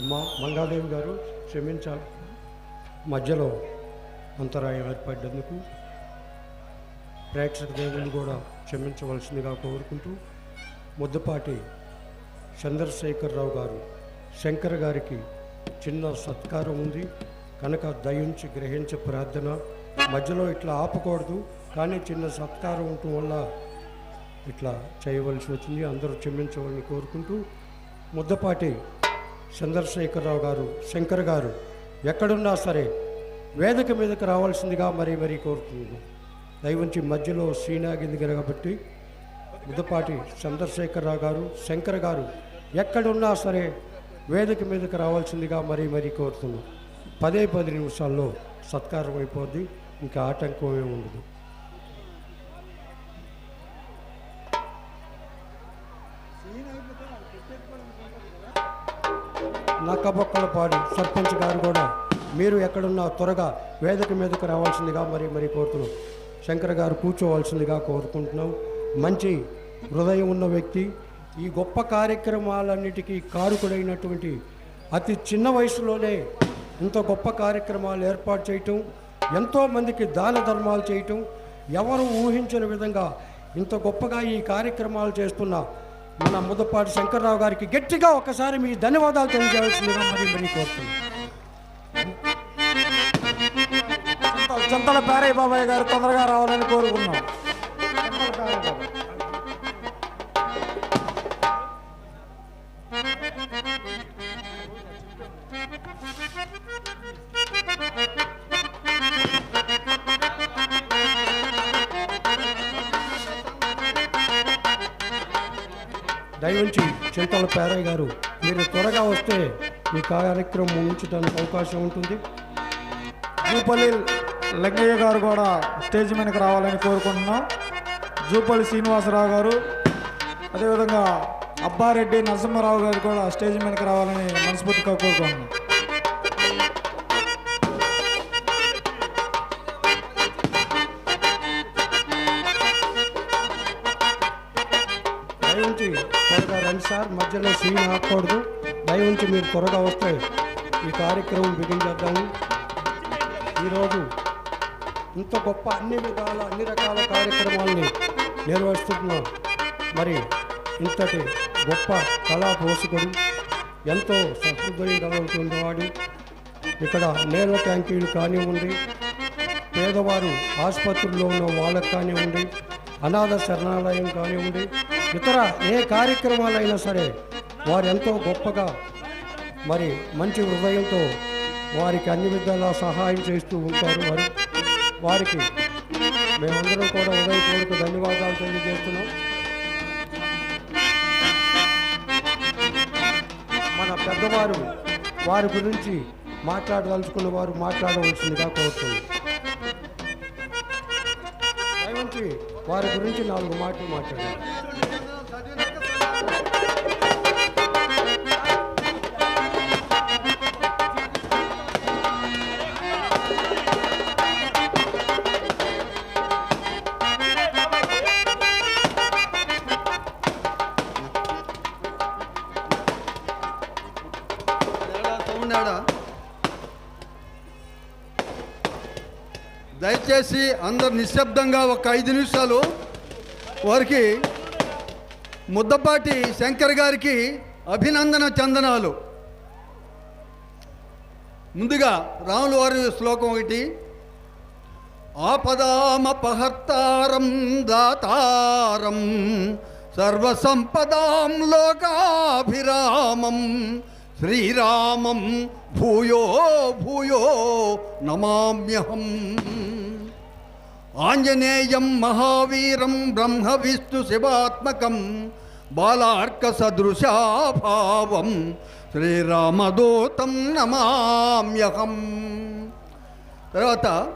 మా మంగాదేవి గారు క్షమించాలి మధ్యలో అంతరాయం ఏర్పడినందుకు ప్రేక్షక దేవుని కూడా క్షమించవలసిందిగా కోరుకుంటూ ముద్దపాటి చంద్రశేఖరరావు గారు శంకర్ గారికి చిన్న సత్కారం ఉంది. కనుక దయించి గ్రహించే ప్రార్థన. మధ్యలో ఇట్లా ఆపకూడదు కానీ చిన్న సత్కారం ఉండటం వల్ల ఇట్లా చేయవలసి వచ్చింది. అందరూ క్షమించవాలని కోరుకుంటూ ముద్దపాటి చంద్రశేఖరరావు గారు శంకర్ గారు ఎక్కడున్నా సరే వేదిక మీదకి రావాల్సిందిగా మరీ మరీ కోరుతున్నాను. దయవుంచి మధ్యలో శ్రీనాగింది కాబట్టి ముద్దపాటి చంద్రశేఖరరావు గారు శంకర్ గారు ఎక్కడున్నా సరే వేదిక మీదకి రావాల్సిందిగా మరీ మరీ కోరుతున్నాను. పదే పది నిమిషాల్లో సత్కారం అయిపోద్ది ఇంకా ఆటంకం ఏమి ఉండదు. నక్కబొక్కలపాడు సర్పంచ్ గారు కూడా మీరు ఎక్కడున్నా త్వరగా వేదిక మీదకు రావాల్సిందిగా మరి మరి కోరుతున్నాం. శంకర్ గారు కూర్చోవలసిందిగా కోరుకుంటున్నాం. మంచి హృదయం ఉన్న వ్యక్తి ఈ గొప్ప కార్యక్రమాలన్నిటికీ కారుకుడైనటువంటి అతి చిన్న వయసులోనే ఇంత గొప్ప కార్యక్రమాలు ఏర్పాటు చేయటం ఎంతోమందికి దాన ధర్మాలు చేయటం ఎవరు ఊహించిన విధంగా ఇంత గొప్పగా ఈ కార్యక్రమాలు చేస్తున్న మన ముద్దపాటి శంకర్రావు గారికి గట్టిగా ఒకసారి మీ ధన్యవాదాలు తెలియజేయాల్సిందిగా మరి మరి కోరుతున్నాను చింతల పేరయ్య బాబాయ్ గారు తొందరగా రావాలని కోరుకున్నాం. దయవుంచి చింతల పేరయ్య గారు మీరు త్వరగా వస్తే ఈ కార్యక్రమం ముగించడానికి అవకాశం ఉంటుంది. జూపల్లి లగ్గయ్య గారు కూడా స్టేజ్ మీదకి రావాలని కోరుకుంటున్నాం. జూపల్లి శ్రీనివాసరావు గారు అదేవిధంగా అబ్బారెడ్డి నరసింహారావు గారు కూడా స్టేజ్ మీదకి రావాలని మనస్ఫూర్తిగా కోరుకుంటున్నాం. సార్ మధ్యలో సీన్ ఆపకూడదు. దయవుంచి మీరు త్వరగా వస్తే ఈ కార్యక్రమం బిగించేద్దాము ఈరోజు ఇంత గొప్ప అన్ని విధాల అన్ని రకాల కార్యక్రమాల్ని నిర్వహిస్తున్నాం. మరి ఇంతటి గొప్ప కళా పోసుకొని ఎంతో సహృదయం కలుగుతుండేవాడు ఇక్కడ నేల ట్యాంకీలు కానివ్వండి పేదవారు ఆసుపత్రుల్లో ఉన్న వాళ్ళకు కానివ్వండి అనాథ శరణాలయం కానివ్వండి ఇతర ఏ కార్యక్రమాలైనా సరే వారు ఎంతో గొప్పగా మరి మంచి హృదయంతో వారికి అన్ని విధాలా సహాయం చేస్తూ ఉంటారు వారు. వారికి మేమందరం కూడా హృదయపూర్వక ధన్యవాదాలు తెలియజేస్తున్నాం. మన పెద్దవారు వారి గురించి మాట్లాడదలుచుకున్న వారు మాట్లాడవలసిందిగా కోరుతుంది దయవుంచి వారి గురించి నాలుగు మాటలు మాట్లాడారు. దయచేసి అందరు నిశ్శబ్దంగా ఒక ఐదు నిమిషాలు వారికి ముద్దపాటి శంకర్ గారికి అభినందన చందనాలు. ముందుగా రాముల వారి శ్లోకం ఒకటి. ఆపదామపహర్తారం దాతారం సర్వసంపదాం లోకాభిరామం శ్రీరామం భూయో భూయో నమామ్యహం. ఆంజనేయం మహావీరం బ్రహ్మ విష్ణు శివాత్మకం బాలార్క సదృశాభావం శ్రీరామదూతం నమామ్యహం. తర్వాత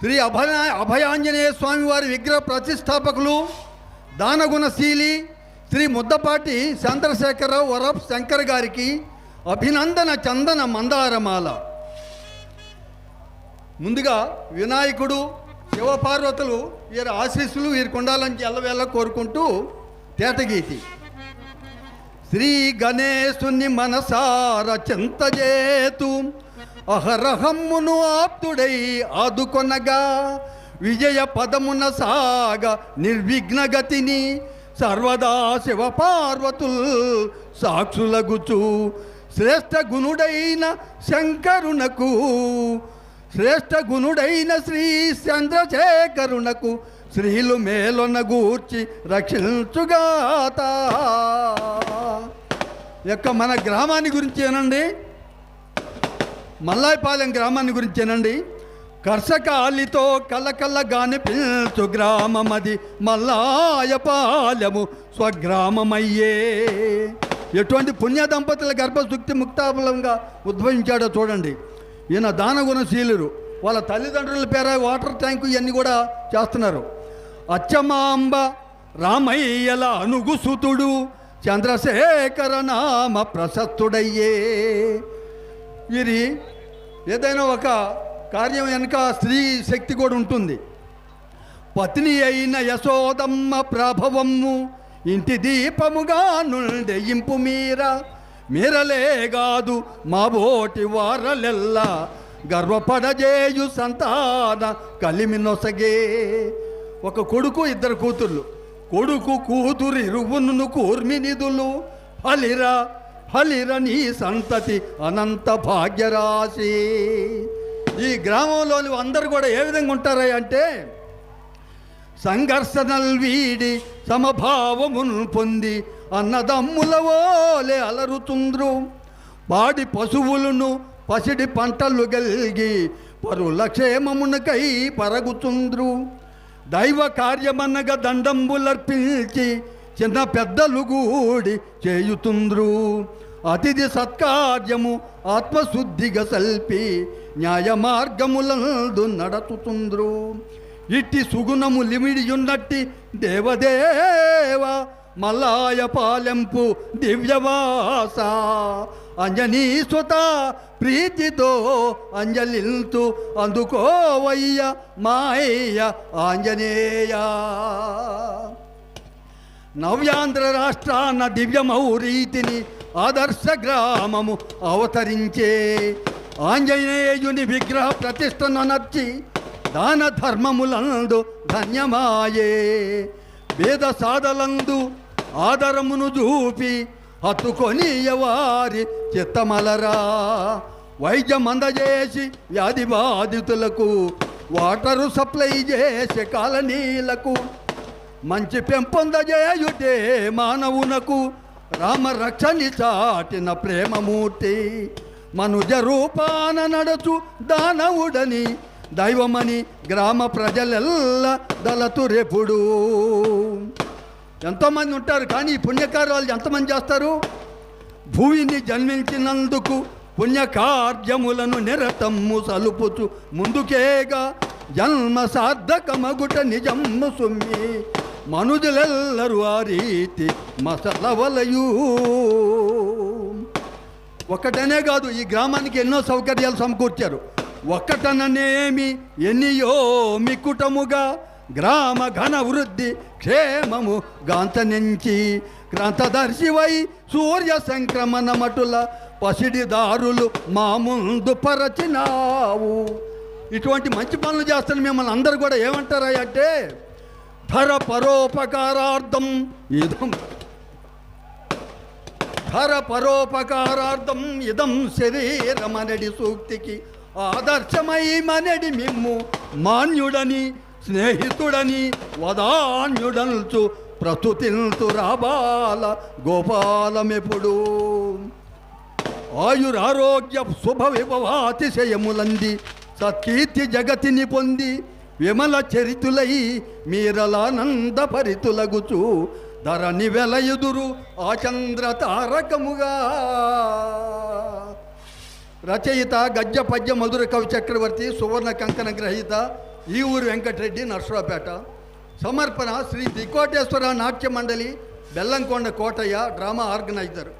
శ్రీ అభయ అభయాంజనేయ స్వామి వారి విగ్రహ ప్రతిష్టాపకులు దానగుణశీలి శ్రీ ముద్దపాటి చంద్రశేఖరరావు వరప్ శంకర్ గారికి అభినందన చందన మందారమాల. ముందుగా వినాయకుడు శివపార్వతులు వీరి ఆశీస్సులు వీరికి ఉండాలని ఎల్లవేళ కోరుకుంటూ తేటగీతి. శ్రీ గణేశుని మనసార చింతజేతు అహరహమ్మును ఆప్తుడై ఆదుకొనగా విజయ పదమున సాగ నిర్విఘ్నగతిని సర్వదా శివపార్వతులు సాక్షులగుచు శ్రేష్ఠ గుణుడైన శంకరునకు శ్రేష్ఠ గుణుడైన శ్రీ చంద్రశేఖరునకు శ్రీలు మేలొన గూర్చి రక్షించుగాత యొక్క మన గ్రామాన్ని గురించేనండి మల్లాయపాలెం గ్రామాన్ని గురించేనండి కర్షకాలితో కలకలగాని పిల్చు గ్రామమది మల్లాయపాలెము స్వగ్రామమయ్యే. ఎటువంటి పుణ్య దంపతుల గర్భశుక్తి ముక్తాబలంగా ఉద్భవించాడో చూడండి. ఈయన దాన గుణశీలురు వాళ్ళ తల్లిదండ్రుల పేర వాటర్ ట్యాంకు ఇవన్నీ కూడా చేస్తున్నారు. అచ్చమాంబ రామయ్యల అనుగుసుతుడు చంద్రశేఖర నామ ప్రశస్తుడయ్యే. వీరి ఏదైనా ఒక కార్యం వెనుక స్త్రీ శక్తి కూడా ఉంటుంది. పత్ని అయిన యశోదమ్మ ప్రభవము ఇంటి దీపముగా నుండి ఇంపు మీరలే కాదు మా బోటి వారలెల్లా. గర్వపడజేయు సంతాన కలిమి నొసగే. ఒక కొడుకు ఇద్దరు కూతుర్లు. కొడుకు కూతురు ఇరువును కూర్మినిధులు హలిరా హలిర నీ సంతతి అనంత భాగ్యరాశి. ఈ గ్రామంలోని అందరు కూడా ఏ విధంగా ఉంటారా అంటే సంఘర్షణల్ వీడి సమభావమును పొంది అన్నదమ్ముల ఓలే అలరుతుండ్రు. పాడి పశువులను పసిడి పంటలు గలిగి పరుల క్షేమమునకై పరగుతుండ్రు. దైవ కార్యమన్నగా దండంబులర్పించి చిన్న పెద్దలు గూడి చేయుతుండ్రు. అతిథి సత్కార్యము ఆత్మశుద్ధిగా సల్పి న్యాయ మార్గములందు నడతుతుండ్రు. ఇట్టి సుగుణము లిమిడియున్నట్టి దేవదేవ మలాయ పాలెంపు దివ్యవాస అంజనీసుత ప్రీతితో అంజలిల్తు అందుకోవయ్య మాయ ఆంజనేయ. నవ్యాంధ్ర రాష్ట్రాన దివ్యమౌ రీతిని ఆదర్శ గ్రామము అవతరించే ఆంజనేయుని విగ్రహ ప్రతిష్టను నచ్చి దాన ధర్మములందు ధన్యమాయే. వేద సాధలందు ఆదరమును చూపి హత్తుకొని వారి చిత్తమలరా. వైద్యం అందజేసి వ్యాధి బాధితులకు వాటరు సప్లై చేసే కాలనీలకు మంచి పెంపొందజేయుటే మానవునకు రామ రక్షని చాటిన ప్రేమమూర్తి. మనుజ రూపాన నడచు దానవుడని దైవమని గ్రామ ప్రజలెల్ల దళతురెపుడు ఎంతోమంది ఉంటారు కానీ ఈ పుణ్యకార్యాలు ఎంతమంది చేస్తారు? భూమిని జన్మించినందుకు పుణ్యకార్యములను నిరతమ్ము సలుపుచు ముందుకేగా జన్మ సార్థకమగుట నిజమ్ము సుమ్మి మనుజులెల్లరూ ఆ రీతి మసలవలయు. ఒక్కటనే కాదు ఈ గ్రామానికి ఎన్నో సౌకర్యాలు సమకూర్చారు. ఒక్కటననేమి ఎన్నియో మికుటముగా గ్రామ ఘన వృద్ధి క్షేమము గాంతనించి క్రాంతదర్శివై సూర్య సంక్రమణ మటుల పసిడిదారులు మా ముందు పరచినావు. ఇటువంటి మంచి పనులు చేస్తున్న మిమ్మల్ని అందరు కూడా ఏమంటారా అంటే ధర పరోపకారార్థం ఇదం. ధర పరోపకారార్థం ఇదం శరీరమనడి సూక్తికి ఆదర్శమై మనడి మిమ్ము మాన్యుడని స్నేహితుడని వదాన్యుడల్చు ప్రస్తుతిల్తు రాబాల గోపాలమెప్పుడు. ఆయురారోగ్య శుభ విభవాతిశయములంది సత్కీర్తి జగతిని పొంది విమల చరితులై మీరలానంద పరితులగుచు ధరణి వెలయుదురు ఆచంద్ర తారకముగా. రచయిత గద్య పద్య మధుర కవి చక్రవర్తి సువర్ణ కంకణ గ్రహీత ఈ ఊరు వెంకటరెడ్డి నర్సరావుపేట. సమర్పణ శ్రీ దికోటేశ్వర నాట్య మండలి బెల్లంకొండ కోటయ్య డ్రామా ఆర్గనైజర్.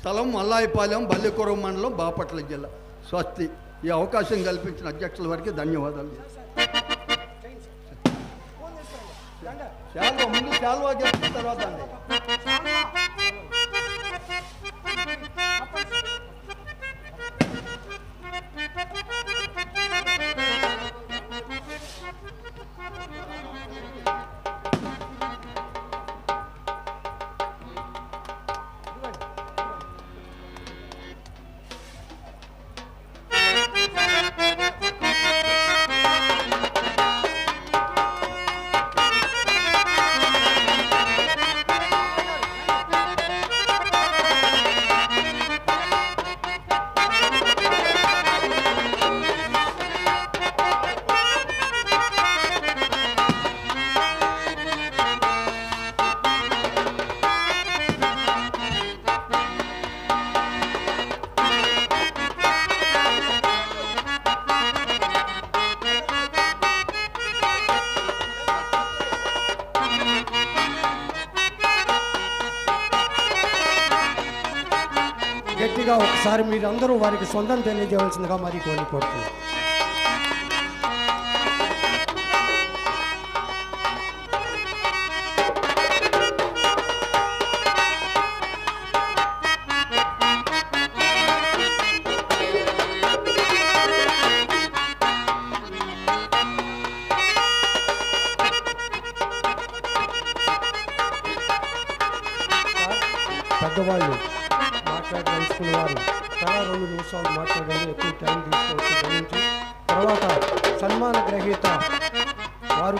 స్థలం మల్లాయిపాలెం బల్లికురం మండలం బాపట్ల జిల్లా. స్వస్తి. ఈ అవకాశం కల్పించిన అధ్యక్షుల వారికి ధన్యవాదాలు. శాల్వా ముందు శాల్వా గెలిచిన తర్వాత అండి. గట్టిగా ఒకసారి మీరందరూ వారికి సొంతం తెలియజేయవలసిందిగా మరి కోరి కోరుతున్నాను పెద్దవాళ్ళు మాట్లాడదలుచుకున్న వారు చాలా రెండు నిమిషాలు మాట్లాడండి ఎక్కువ టైం తీసుకోవచ్చు గమనించి తర్వాత సన్మాన గ్రహీత వారు